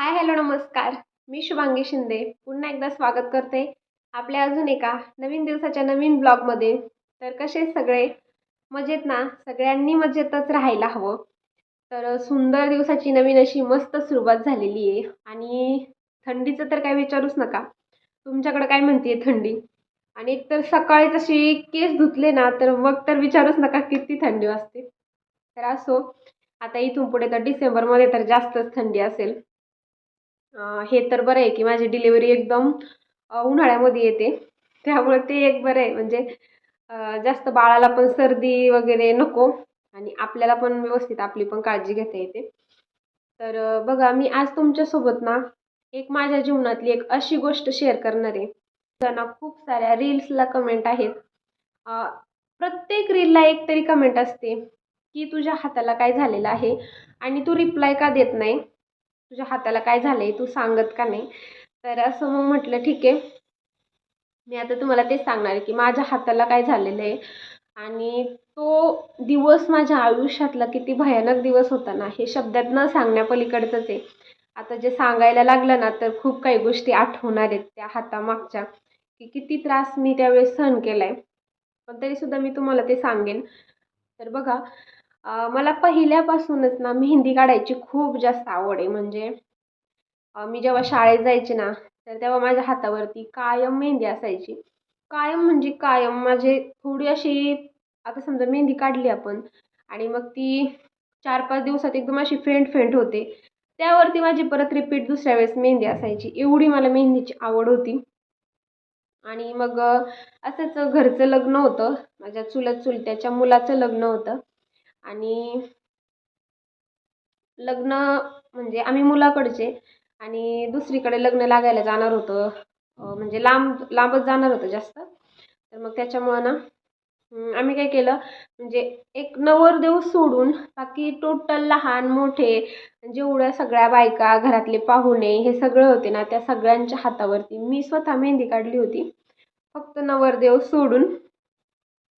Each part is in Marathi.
हाय हॅलो नमस्कार. मी शुभांगी शिंदे. पुन्हा एकदा स्वागत करते आपल्या अजून एका नवीन दिवसाच्या नवीन ब्लॉगमध्ये. तर कसे सगळे? मजेत ना? सगळ्यांनी मजेतच राहायला हवं. तर सुंदर दिवसाची नवीन अशी मस्त सुरुवात झालेली आहे. आणि थंडीचं तर काय विचारूच नका. तुमच्याकडं काय म्हणते थंडी? आणि एकतर सकाळीच अशी केस धुतले ना तर मग तर विचारूच नका किती थंडी वाजते. तर असो आता इथून पुढे तर डिसेंबरमध्ये तर जास्तच थंडी असेल. हे तर बरं आहे की माझी डिलिव्हरी एकदम उन्हाळ्यामध्ये येते. त्यामुळे ते एक बरं आहे. म्हणजे जास्त बाळाला पण सर्दी वगैरे नको आणि आपल्याला पण व्यवस्थित आपली पण काळजी घेता येते. तर बघा मी आज तुमच्यासोबत ना एक माझ्या जीवनातली एक अशी गोष्ट शेअर करणार आहे. त्यांना खूप साऱ्या रील्सला कमेंट आहेत. प्रत्येक रीलला एक तरी कमेंट असते की तुझ्या हाताला काय झालेलं आहे आणि तू रिप्लाय का देत नाही? तुझ्या हाताला काय झालं आहे तू सांगत का नाही? तर असं मग म्हटलं ठीक आहे. मी आता तुम्हाला तेच सांगणार आहे की माझ्या हाताला काय झालेलं आहे. आणि तो दिवस माझ्या आयुष्यातला किती भयानक दिवस होता ना हे शब्दात न सांगण्यापलीकडचंच आहे. आता जे सांगायला लागलं ना तर खूप काही गोष्टी आठवणार आहेत त्या हातामागच्या. की किती त्रास मी त्यावेळेस सहन केला आहे पण तरीसुद्धा मी तुम्हाला ते सांगेन. तर बघा मला पहिल्यापासूनच ना मेहंदी काढायची खूप जास्त आवड आहे. म्हणजे मी जेव्हा शाळेत जायचे ना तर तेव्हा माझ्या हातावरती कायम मेहंदी असायची. कायम म्हणजे कायम. माझे थोडी अशी आता समजा मेहंदी काढली आपण आणि मग ती चार पाच दिवसात एकदम अशी फेंट फेंट होते. त्यावरती माझी परत रिपीट दुसऱ्या वेळेस मेहंदी असायची. एवढी मला मेहंदीची आवड होती. आणि मग असंच घरचं लग्न होतं. माझ्या चुलत चुलत्याच्या मुलाचं लग्न होतं. आणि लग्न म्हणजे आम्ही मुलाकडचे आणि दुसरीकडे लग्न लागायला जाणार होतं. म्हणजे लांब लांबच जाणार होतं जास्त. तर मग त्याच्यामुळं ना आम्ही काय केलं म्हणजे एक नवरदेव सोडून बाकी टोटल लहान मोठे जेवढ्या सगळ्या बायका घरातले पाहुणे हे सगळे होते ना त्या सगळ्यांच्या हातावरती मी स्वतः मेहंदी काढली होती. फक्त नवरदेव सोडून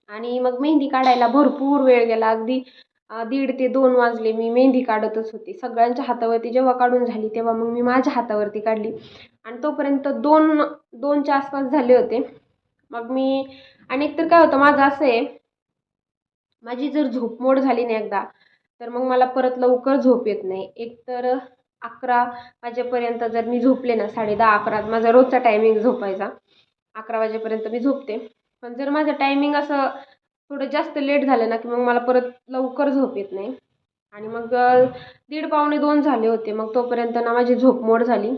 आणि मग मेहंदी काढायला भरपूर वेळ गेला. अगदी दीड ते दोन वाजले मी मेहंदी काढतच होते. सगळ्यांच्या हातावरती जेव्हा काढून झाली तेव्हा मग मी माझ्या हातावरती काढली. आणि तोपर्यंत दोन दोनच्या आसपास झाले होते. मग मी आणि एकतर काय होतं माझं असं आहे माझी जर झोपमोड झाली नाही एकदा तर मग मला परत लवकर झोप येत नाही. एकतर अकरा वाजेपर्यंत जर मी झोपले ना साडे दहा अकरा माझा रोजचा टायमिंग झोपायचा. अकरा वाजेपर्यंत मी झोपते. पण जर माझं टायमिंग असं थोडं जास्त लेट झालं ना की मग मला परत लवकर झोप येत नाही. आणि मग दीड पावणे दोन झाले होते मग तोपर्यंत ना माझी झोपमोड झाली.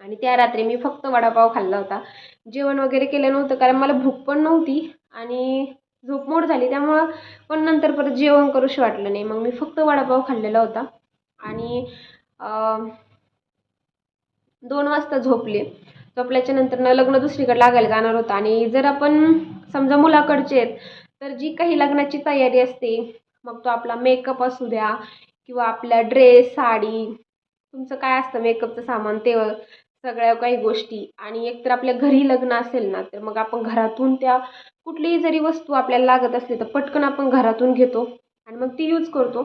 आणि त्या रात्री मी फक्त वडापाव खाल्ला होता. जेवण वगैरे केलं नव्हतं कारण मला भूक पण नव्हती आणि झोपमोड झाली. त्यामुळं पण नंतर परत जेवण करूशी वाटलं नाही. मग मी फक्त वडापाव खाल्लेला होता. आणि दोन वाजता झोपले. झोपल्याच्या नंतर न लग्न दुसरीकडे लागायला जाणार होतं. आणि जर आपण समजा मुलाकडचे आहेत तर जी काही लग्नाची तयारी असते मग तो आपला मेकअप असू द्या किंवा आपला ड्रेस साडी तुमचं काय असतं मेकअपचं सामान ते सगळ्या काही गोष्टी. आणि एकतर आपल्या घरी लग्न असेल ना तर मग आपण घरातून त्या कुठलीही जरी वस्तू आपल्याला लागत असली तर पटकन आपण घरातून घेतो आणि मग ती यूज करतो.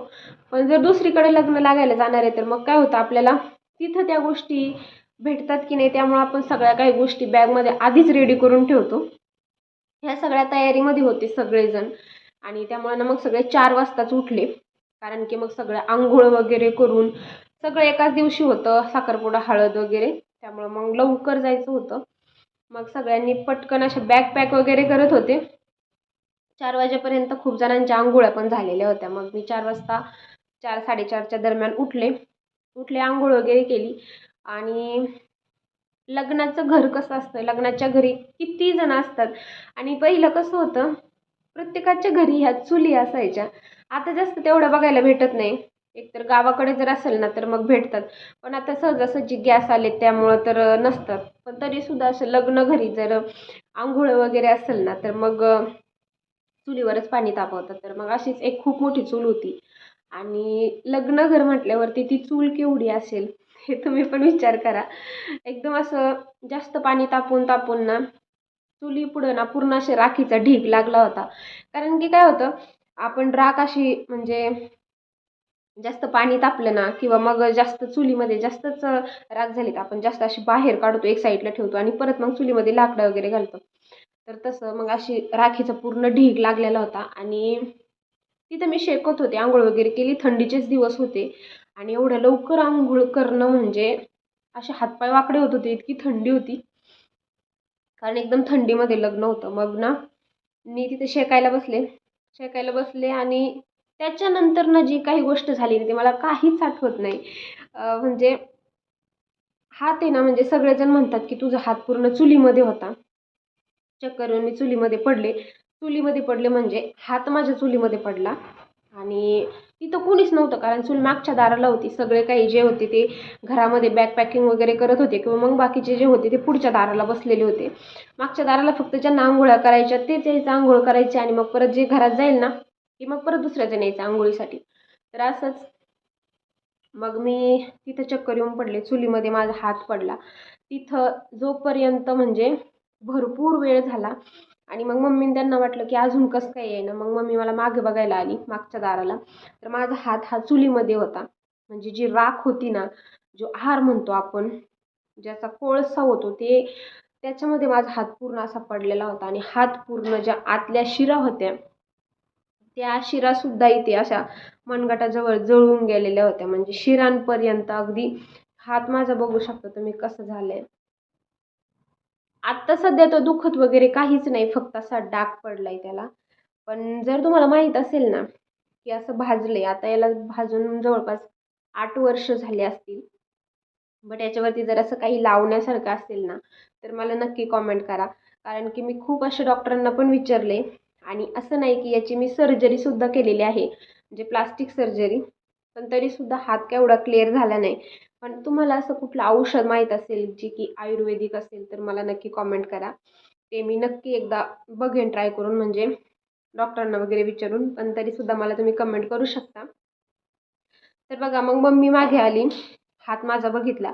पण जर दुसरीकडे लग्न लागायला जाणार आहे तर मग काय होतं आपल्याला? तिथं त्या गोष्टी भेटतात की नाही त्यामुळं आपण सगळ्या काही गोष्टी बॅगमध्ये आधीच रेडी करून ठेवतो. ह्या सगळ्या तयारीमध्ये होते सगळेजण. आणि त्यामुळे ना मग सगळे चार वाजताच उठले. कारण की मग सगळं आंघोळ वगैरे करून सगळं एकाच दिवशी होतं साखरपुडा हळद वगैरे. त्यामुळं मग लवकर जायचं होतं. मग सगळ्यांनी पटकन अशा बॅग पॅक वगैरे करत होते. चार वाजेपर्यंत खूप जणांच्या आंघोळ्या पण झालेल्या होत्या. मग मी चार वाजता चार साडेचारच्या दरम्यान उठले. उठले आंघोळ वगैरे केली. आणि लग्नाचं घर कसं असतं? लग्नाच्या घरी किती जण असतात? आणि पहिलं कसं होतं? प्रत्येकाच्या घरी ह्या चुली असायच्या. आता जास्त तेवढं बघायला भेटत नाही. एकतर गावाकडे जर असेल ना तर मग भेटतात. पण आता सहजासहजी गॅस आले त्यामुळं तर नसतात. पण तरीसुद्धा असं लग्न घरी जर आंघोळ वगैरे असेल ना तर मग चुलीवरच पाणी तापवतात. तर मग अशीच एक खूप मोठी चूल होती. आणि लग्न घर म्हटल्यावरती ती चूल केवढी असेल? हे तुम्ही पण विचार करा. एकदम असं जास्त पाणी तापून तापून ना चुली पुढं ना पूर्ण असे राखीचा ढीग लागला होता. कारण की काय होतं आपण राख अशी म्हणजे जास्त पाणी तापलं ना किंवा मग जास्त चुलीमध्ये जास्तच राख झाली तर आपण जास्त अशी बाहेर काढतो एक साईडला ठेवतो आणि परत मग चुलीमध्ये लाकडं वगैरे घालतो. तर तसं मग अशी राखीचा पूर्ण ढीग लागलेला होता आणि तिथं मी शेकत होते आंघोळ वगैरे केली थंडीचेच दिवस होते. आणि एवढ्या लवकर आंघोळ करणं म्हणजे असे हातपाय वाकडे होत होते इतकी थंडी होती. कारण एकदम थंडीमध्ये लग्न होतं. मग ना मी तिथे शेकायला बसले. शेकायला बसले आणि त्याच्यानंतर ना जी काही गोष्ट झाली ती मला काहीच आठवत नाही. म्हणजे हात आहे ना म्हणजे सगळेजण म्हणतात की तुझा हात पूर्ण चुलीमध्ये होता. चक्कर मी चुलीमध्ये पडले. चुलीमध्ये पडले म्हणजे हात माझ्या चुलीमध्ये पडला. आणि तिथं कोणीच नव्हतं कारण चूल मागच्या दाराला होती सगळे काही जे होते ते घरामध्ये बॅग पॅकिंग वगैरे करत होते किंवा मग बाकीचे जे होते ते पुढच्या दाराला बसलेले होते. मागच्या दाराला फक्त ज्यांना आंघोळ्या करायच्या तेच यायचं आंघोळ करायचे आणि मग परत जे घरात जाईल ना की मग परत दुसऱ्याजण यायचं आंघोळीसाठी. तर असंच मग मी तिथं चक्कर येऊन पडले चुलीमध्ये माझा हात पडला. तिथं जोपर्यंत म्हणजे भरपूर वेळ झाला आणि मग मम्मीने त्यांना वाटलं की अजून कसं काय आहे ना मग मम्मी मला मागे बघायला आली मागच्या दाराला. तर माझा हात हा चुलीमध्ये होता. म्हणजे जी राख होती ना जो आहार म्हणतो आपण ज्याचा कोळसा होतो ते त्याच्यामध्ये माझा हात पूर्ण असा पडलेला होता. आणि हात पूर्ण ज्या आतल्या शिरा होत्या त्या शिरासुद्धा इथे अशा मनगटाजवळ जळून गेलेल्या होत्या. म्हणजे शिरांपर्यंत अगदी हात माझा बघू शकता तुम्ही कसं झालं आहे आत्ता सध्या तो दुखत वगैरे काहीच नाही फक्त असा डाग पडला आहे त्याला. पण जर तुम्हाला माहीत असेल ना की असं भाजले आता याला भाजून जवळपास आठ वर्ष झाले असतील. बट याच्यावरती जर असं काही लावण्यासारखं असेल ना तर मला नक्की कॉमेंट करा. कारण की मी खूप अशा डॉक्टरांना पण विचारले आणि असं नाही की याची मी सर्जरीसुद्धा केलेली आहे. म्हणजे प्लास्टिक सर्जरी पण तरीसुद्धा हात काय एवढा क्लिअर झाला नाही. पण तुम्हाला असं कुठलं औषध माहीत असेल जे की आयुर्वेदिक असेल तर मला नक्की कॉमेंट करा. ते मी नक्की एकदा बघेन ट्राय करून म्हणजे डॉक्टरांना वगैरे विचारून. पण तरीसुद्धा मला तुम्ही कमेंट करू शकता. तर बघा मग मम्मी मागे आली. हात माझा बघितला.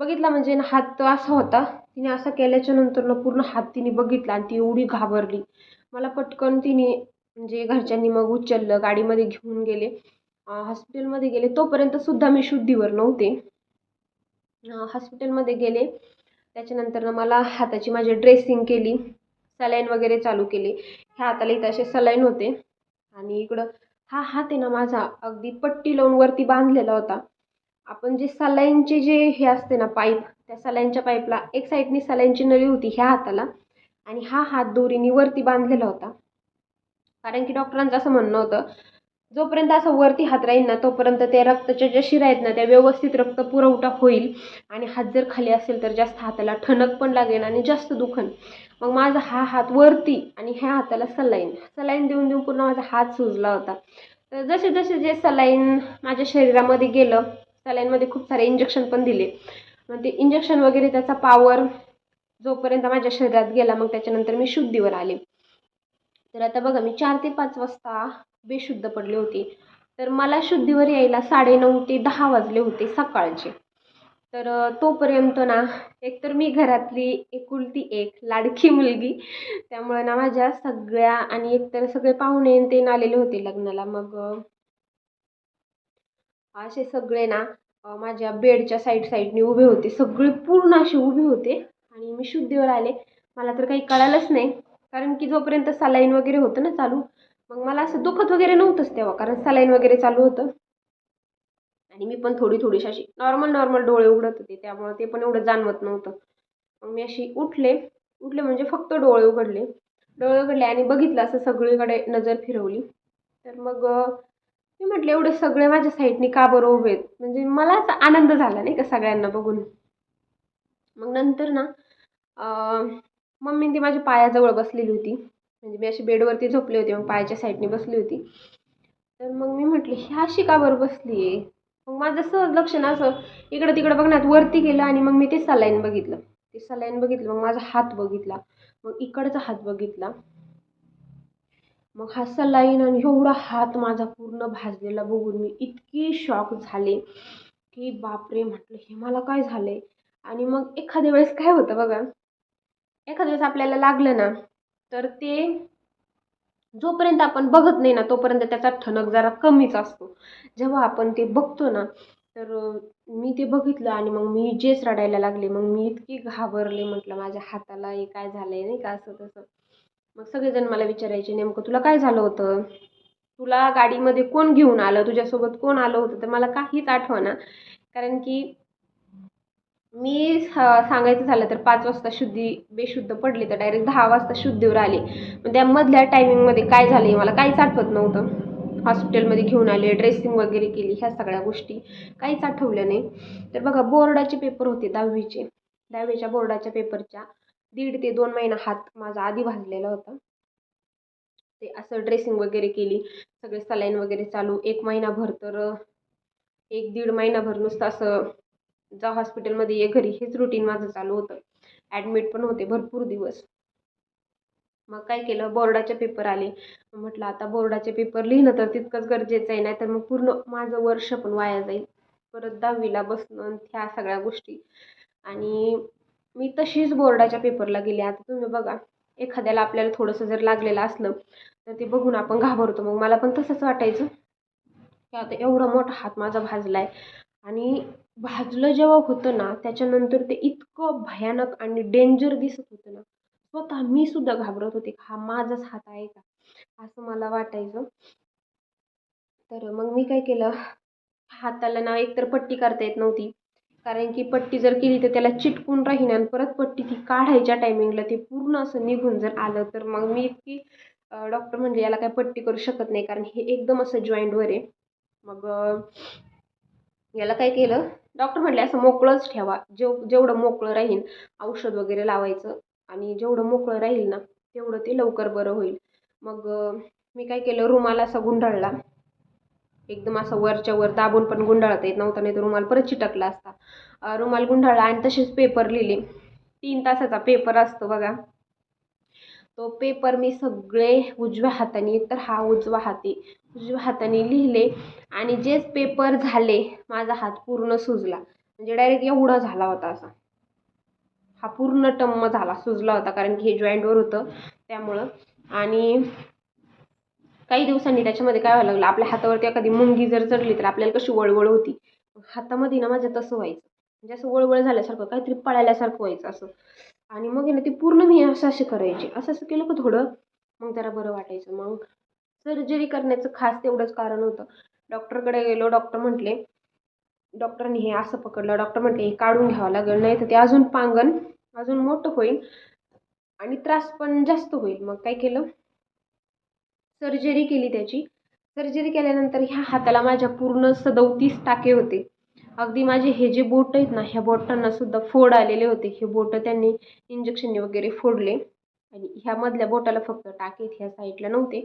बघितला म्हणजे हात तो असा होता. तिने असं केल्याच्यानंतर ना पूर्ण हात तिने बघितला आणि ती एवढी घाबरली. मला पटकन तिने म्हणजे घरच्यांनी मग उचललं गाडीमध्ये घेऊन गेले. हॉस्पिटलमध्ये गेले तोपर्यंत सुद्धा मी शुद्धीवर नव्हते. हॉस्पिटलमध्ये गेले त्याच्यानंतर मला हाताची माझी ड्रेसिंग केली सलाईन वगैरे चालू केली. ह्या हाताला इथं असे सलाईन होते. आणि इकडं हा हात आहे ना माझा अगदी पट्टी लावून वरती बांधलेला होता. आपण जे सलाईनचे जे हे असते ना पाईप त्या सलाईनच्या पाईपला एक साईडनी सलाईनची नळी होती ह्या हाताला. आणि हा हात दोरीने वरती बांधलेला होता. कारण की डॉक्टरांचं असं म्हणणं होतं जोपर्यंत असं वरती हात राहील ना तोपर्यंत ते रक्ताच्या ज्या शिरा आहेत ना त्या व्यवस्थित रक्त पुरवठा होईल. आणि हात जर खाली असेल तर जास्त हाताला ठणक पण लागेल आणि जास्त दुखन. मग माझा हा हात वरती आणि ह्या हाताला सलाईन. सलाईन देऊन देऊन पूर्ण माझा हात सुजला होता. तर जसे जसे जे सलाईन माझ्या शरीरामध्ये गेलं सलाईनमध्ये खूप सारे इंजेक्शन पण दिले. मग ते इंजेक्शन वगैरे त्याचा पावर जोपर्यंत माझ्या शरीरात गेला मग त्याच्यानंतर मी शुद्धीवर आले. तर आता बघा मी चार ते पाच वाजता बेशुद्ध पडले होते. तर मला शुद्धीवर यायला साडेनऊ ते दहा वाजले होते सकाळचे. तर तोपर्यंत ना एकतर मी घरातली एकुलती एक लाडकी मुलगी त्यामुळे ना माझ्या सगळ्या आणि एकतर सगळे पाहुणे ते आलेले होते लग्नाला. मग असे सगळे ना माझ्या बेडच्या साईड साईडने उभे होते. सगळे पूर्ण असे उभे होते आणि मी शुद्धीवर आले. मला तर काही कळालंच नाही. कारण की जोपर्यंत सलाईन वगैरे होतं ना चालू मग मला असं दुखत वगैरे नव्हतंच तेव्हा कारण सलाईन वगैरे चालू होतं. आणि मी पण थोडी थोडीशी अशी नॉर्मल नॉर्मल डोळे उघडत होते त्यामुळं ते पण एवढं जाणवत नव्हतं. मग मी अशी उठले उठले म्हणजे फक्त डोळे उघडले. डोळे उघडले आणि बघितलं असं सगळीकडे नजर फिरवली. तर मग मी म्हटलं एवढे सगळे माझ्या साईडनी का बरं उभे आहेत? म्हणजे मलाच आनंद झाला नाही का सगळ्यांना बघून. मग नंतर ना मम्मी ती माझ्या पायाजवळ बसलेली होती. म्हणजे मी अशी बेडवरती झोपले होते मग पायाच्या साईडने बसली होती. तर मग मी म्हटली ही अशी का बरं बसली आहे मग माझं सहज लक्ष ना असं इकडं तिकडं बघण्यात वरती गेलं आणि मग मी ते सलाईन बघितलं. ते सलाईन बघितलं मग माझा हात बघितला. मग इकडचा हात बघितला. मग हा सलाईन आणि एवढा हात माझा पूर्ण भाजलेला बघून मी इतकी शॉक झाले की बापरे म्हटलं हे मला काय झालं आहे आणि मग एखाद्या वेळेस काय होतं बघा एखाद्या वेळेस आपल्याला लागलं ना तर ते जोपर्यंत आपण बघत नाही ना तोपर्यंत त्याचा ठणक जरा कमीच असतो. जेव्हा आपण ते बघतो ना तर मी ते बघितलं आणि मग मी जेच रडायला लागले मग मी इतकी घाबरले म्हटलं माझ्या हाताला हे काय झालंय नाही का असं तसं. मग सगळेजण मला विचारायचे नेमकं तुला काय झालं होतं? तुला गाडीमध्ये कोण घेऊन आलं? तुझ्यासोबत कोण आलं होतं? तर मला काहीच आठवना. कारण की मी सांगायचं झालं तर पाच वाजता शुद्धी बेशुद्ध पडली तर डायरेक्ट दहा वाजता शुद्धीवर आले. पण त्या मधल्या टायमिंगमध्ये काय झालं मला काहीच आठवत नव्हतं. हॉस्पिटलमध्ये घेऊन आले ड्रेसिंग वगैरे केली ह्या सगळ्या गोष्टी. काहीच आठवल्या नाही. तर बघा बोर्डाचे पेपर होते दहावीचे. दहावीच्या बोर्डाच्या पेपरच्या दीड ते दोन महिना हात माझा आधी भाजलेला होता. ते असं ड्रेसिंग वगैरे केली सगळे सलाईन वगैरे चालू. एक महिनाभर तर एक दीड महिनाभर नुसतं असं जा हॉस्पिटलमध्ये ये घरी. हेच रुटीन माझं चालू होतं. ॲडमिट पण होते भरपूर दिवस. मग काय केलं? बोर्डाचे पेपर आले. म्हटलं आता बोर्डाचे पेपर लिहिणं तर तितकंच गरजेचं आहे नाही तर मग पूर्ण माझं वर्ष पण वाया जाईल. परत दहावीला बसणं ह्या सगळ्या गोष्टी. आणि मी तशीच बोर्डाच्या पेपरला गेले. आता तुम्ही बघा एखाद्याला आपल्याला थोडंसं जर लागलेलं असलं तर ते बघून आपण घाबरतो. मग मला पण तसंच वाटायचं. की आता एवढा मोठा हात माझा भाजला आहे आणि भाजलं जेव्हा होतं ना त्याच्यानंतर ते इतकं भयानक आणि डेंजर दिसत होतं ना. स्वतः मी सुद्धा घाबरत होते हा माझाच हात आहे का? असं मला वाटायचं. तर मग मी काय केलं हाताला ना एकतर पट्टी करता येत नव्हती. कारण की पट्टी जर केली तर त्याला चिटकून राहीन आणि परत पट्टी ती काढायच्या टायमिंगला ते पूर्ण असं निघून जर आलं तर मग मी इतकी डॉक्टर म्हणजे याला काय पट्टी करू शकत नाही. कारण हे एकदम असं जॉईंटवर आहे. मग याला काय केलं डॉक्टर म्हटले असं मोकळंच ठेवा. जेव जेवढं मोकळं राहील औषध वगैरे लावायचं आणि जेवढं मोकळं राहील ना तेवढं ते लवकर बरं होईल. मग मी काय केलं रुमाल असा गुंडाळला. एकदम असं वरच्या वर दाबून पण गुंडाळता येत नव्हता नाही तर रुमाल परत चिटकला असता. रुमाल गुंडाळला आणि तसेच पेपर लिहिले. तीन तासाचा पेपर असतो बघा. तो पेपर मी सगळे उजव्या हाताने तर हा उजवा हाती उजव्या हाताने लिहिले आणि जेच पेपर झाले माझा हात पूर्ण सुजला. म्हणजे डायरेक्ट एवढा झाला होता असा. हा पूर्ण टम्म झाला सुजला होता कारण की हे जॉईंटवर होतं त्यामुळं. आणि काही दिवसांनी त्याच्यामध्ये काय व्हायला लागलं आपल्या हातावरती एखादी मुंगी जर चढली तर आपल्याला कशी वळवळ होती. हातामध्ये ना माझ्या तसं व्हायचं. म्हणजे असं वळवळ झाल्यासारखं काहीतरी पळाल्यासारखं व्हायचं असं. आणि मग आहे ना ते पूर्ण मी असं अशी करायची. असं असं केलं का थोडं मग जरा बरं वाटायचं. मग सर्जरी करण्याचं खास तेवढंच कारण होतं. डॉक्टरकडे गेलो डॉक्टर म्हटले डॉक्टरने हे असं पकडलं. डॉक्टर म्हटले हे काढून घ्यावं लागेल नाही तर ते अजून पांगण अजून मोठं होईल आणि त्रास पण जास्त होईल. मग काय केलं? सर्जरी केली त्याची. सर्जरी केल्यानंतर ह्या हाताला माझ्या पूर्ण सदोतीस टाके होते. अगदी माझे हे जे बोट आहेत ना ह्या बोटांना सुद्धा फोड आलेले होते. हे बोटं त्यांनी इंजेक्शनने वगैरे फोडले. आणि ह्यामधल्या बोटाला फक्त टाकेत ह्या साईडला नव्हते.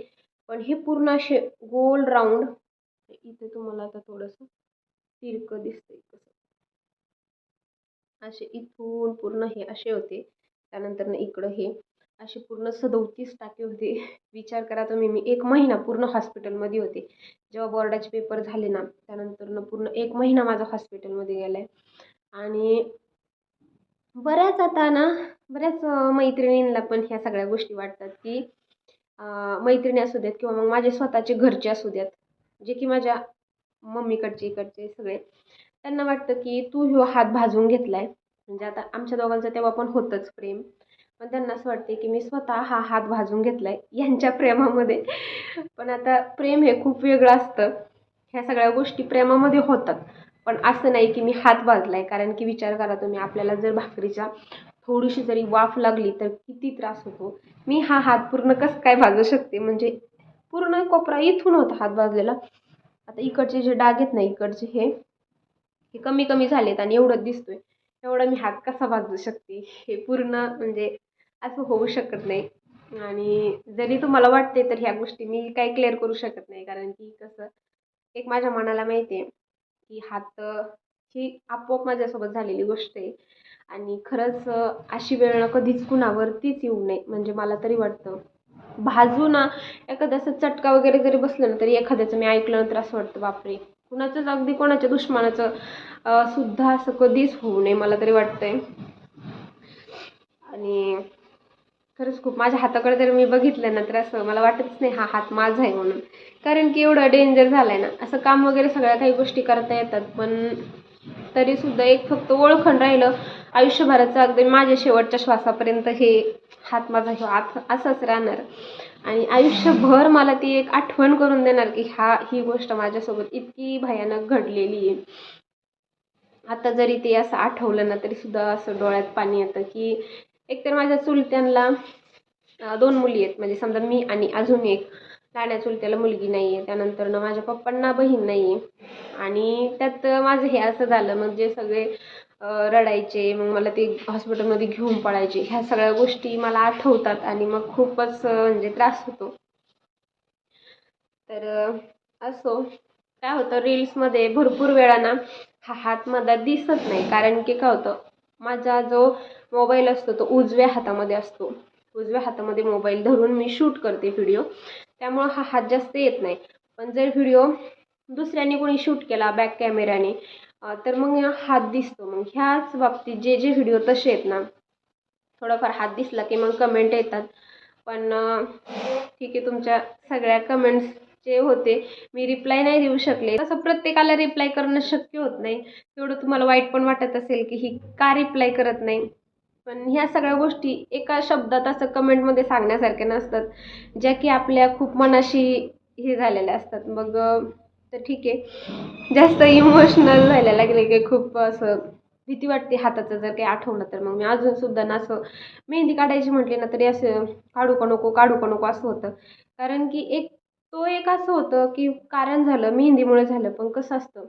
पण हे पूर्ण असे गोल राऊंड इथे तुम्हाला आता थोडंसं तिरकं दिसतंय कसं. असे इथून पूर्ण हे असे होते. त्यानंतर इकडं हे अशी पूर्ण सदोतीस टाके होती. विचार करा तुम्ही मी एक महिना पूर्ण हॉस्पिटलमध्ये होते. जेव्हा बोर्डाचे पेपर झाले ना त्यानंतर पूर्ण एक महिना माझा हॉस्पिटलमध्ये गेला आहे आणि बऱ्याच आता ना बऱ्याच मैत्रिणींना पण ह्या सगळ्या गोष्टी वाटतात की मैत्रिणी असू द्यात किंवा मग माझे स्वतःचे घरचे असू द्यात जे की माझ्या मम्मीकडचे इकडचे सगळे त्यांना वाटतं की तू ह्यो हात भाजून घेतला आहे म्हणजे आता आमच्या दोघांचं तेव्हा पण होतंच प्रेम. पण त्यांना असं वाटते की मी स्वतः हा हात भाजून घेतला आहे यांच्या प्रेमामध्ये. पण आता प्रेम हे खूप वेगळं असतं. ह्या सगळ्या गोष्टी प्रेमामध्ये होतात. पण असं नाही की मी हात भाजला आहे कारण की विचार करा तुम्ही आपल्याला जर भाकरीच्या थोडीशी जरी वाफ लागली तर किती त्रास होतो. मी हा हात पूर्ण कसं काय भाजू शकते? म्हणजे पूर्ण कोपरा इथून होता हात भाजलेला. आता इकडचे जे डाग आहेत ना इकडचे हे हे कमी कमी झालेत आणि एवढंच दिसतोय. एवढा मी हात कसा भाजू शकते? हे पूर्ण म्हणजे असं होऊ शकत नाही. आणि जरी तुम्हाला वाटते तर ह्या गोष्टी मी काही क्लिअर करू शकत नाही. कारण की कसं एक माझ्या मनाला माहिती आहे की हात ही आपोआप माझ्यासोबत झालेली गोष्ट आहे. आणि खरंच अशी वेळ ना कधीच कुणावरतीच येऊ नये. म्हणजे मला तरी वाटतं भाजू ना एखाद्या असं चटका वगैरे जरी बसलं ना तरी एखाद्याचं मी ऐकलं तर असं वाटतं बापरे! कुणाचंच अगदी कोणाच्या दुश्मनाचं सुद्धा असं कधीच होऊ नये मला तरी वाटतंय. आणि खरंच खूप. माझ्या हाताकडे जर मी बघितलं ना तर असं मला वाटतच नाही हा हात माझा आहे म्हणून. कारण की एवढं डेंजर झालं आहे ना. असं काम वगैरे सगळ्या काही गोष्टी करता येतात पण तरीसुद्धा एक फक्त ओळखण राहिलं आयुष्यभराचं अगदी माझ्या शेवटच्या श्वासापर्यंत हे हात माझा हे आत असाच राहणार. आणि आयुष्यभर मला ती एक आठवण करून देणार की हा ही गोष्ट माझ्यासोबत इतकी भयानक घडलेली आहे. आता जरी ते असं आठवलं ना तरी सुद्धा असं डोळ्यात पाणी येतं की एकतर माझ्या चुलत्यांना दोन मुली आहेत. म्हणजे समजा मी आणि अजून एक लहान्या चुलत्याला मुलगी नाही आहे त्यानंतर ना माझ्या पप्पांना बहीण नाही आहे आणि त्यात माझं हे असं झालं मग जे सगळे रडायचे. मग मला ते हॉस्पिटलमध्ये घेऊन पळायचे. ह्या सगळ्या गोष्टी मला आठवतात आणि मग खूपच म्हणजे त्रास होतो. तर असो. काय होतं रील्समध्ये भरपूर वेळा ना हा हात माझा दिसत नाही. कारण की काय होतं माझा जो मोबाईल असतो तो उजव्या हातामध्ये असतो. उजव्या हातामध्ये मोबाईल धरून मी शूट करते व्हिडिओ. त्यामुळं हा हात जास्त येत नाही. पण जर व्हिडिओ दुसऱ्याने कोणी शूट केला बॅक कॅमेऱ्याने तर मग हात दिसतो. मग ह्याच बाबतीत जे जे व्हिडिओ तसे आहेत ना थोडाफार हात दिसला की मग कमेंट येतात. पण ठीक आहे तुमच्या सगळ्या कमेंट्स जे होते मी रिप्लाय नाही देऊ शकले. तसं प्रत्येकाला रिप्लाय करणं शक्य होत नाही. तेवढं तुम्हाला वाईट पण वाटत असेल की ही का रिप्लाय करत नाही. पण ह्या सगळ्या गोष्टी एका शब्दात असं कमेंटमध्ये सांगण्यासारख्या नसतात. ज्या की आपल्या खूप मनाशी हे झालेल्या असतात. मग तर ठीक आहे. जास्त इमोशनल व्हायला लागले की खूप असं भीती वाटते हाताचं जर काही आठवलं तर. मग मी अजूनसुद्धा ना असं मेहंदी काढायची म्हटली ना तरी असं काढू का नको काढू का नको असं होतं. कारण की एक तो एक असं होतं की कारण झालं मेहंदीमुळे झालं पण कसं असतं?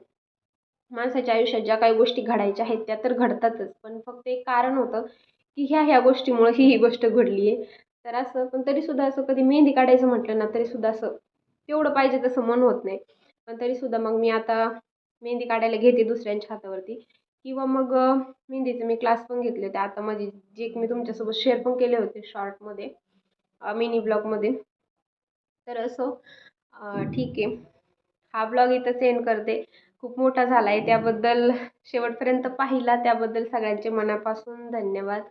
माणसाच्या आयुष्यात ज्या काही गोष्टी घडायच्या आहेत त्या तर घडतातच. पण फक्त एक कारण होतं की ह्या ह्या गोष्टीमुळे ही ही गोष्ट घडली आहे. तर असं पण तरीसुद्धा असं कधी मेहंदी काढायचं म्हटलं ना तरीसुद्धा असं तेवढं पाहिजे तसं मन होत नाही. पण तरीसुद्धा मग मी आता मेहंदी काढायला घेते दुसऱ्यांच्या हातावरती. किंवा मग मेहंदीचे मी क्लास पण घेतले होते. आता माझे जे मी तुमच्यासोबत शेअर पण केले होते शॉर्टमध्ये मिनी ब्लॉगमध्ये तर असो ठीक आहे. हा ब्लॉग इथंच एंड करते. खूप मोठा झाला आहे त्याबद्दल शेवटपर्यंत पाहिला त्याबद्दल सगळ्यांचे मनापासून धन्यवाद.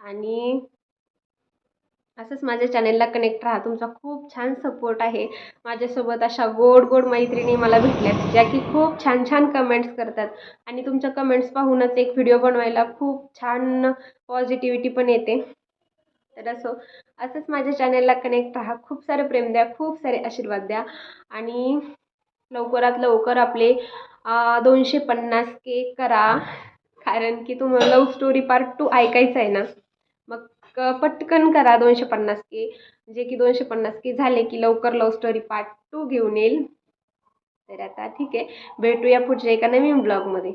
आणि असंच माझ्या चॅनेलला कनेक्ट राहा. तुमचा खूप छान सपोर्ट आहे. माझ्यासोबत अशा गोड गोड मैत्रिणी मला भेटल्यात ज्या की खूप छान छान कमेंट्स करतात. आणि तुमच्या कमेंट्स पाहूनच एक व्हिडिओ बनवायला खूप छान पॉझिटिव्हिटी पण येते. तर असो असंच माझ्या चॅनेलला कनेक्ट राहा. खूप सारं प्रेम द्या खूप सारे आशीर्वाद द्या. आणि लवकरात लवकर आपले दोनशे पन्नास के करा. कारण की तुम्हाला लव्ह स्टोरी पार्ट टू ऐकायचं आहे ना. मग पटकन करा दोनशे पन्नास के जे की दोनशे पन्नास के झाले की लवकर लव्ह स्टोरी पार्ट टू घेऊन येईल. तर आता ठीक आहे. भेटूया पुढच्या एका नवीन ब्लॉगमध्ये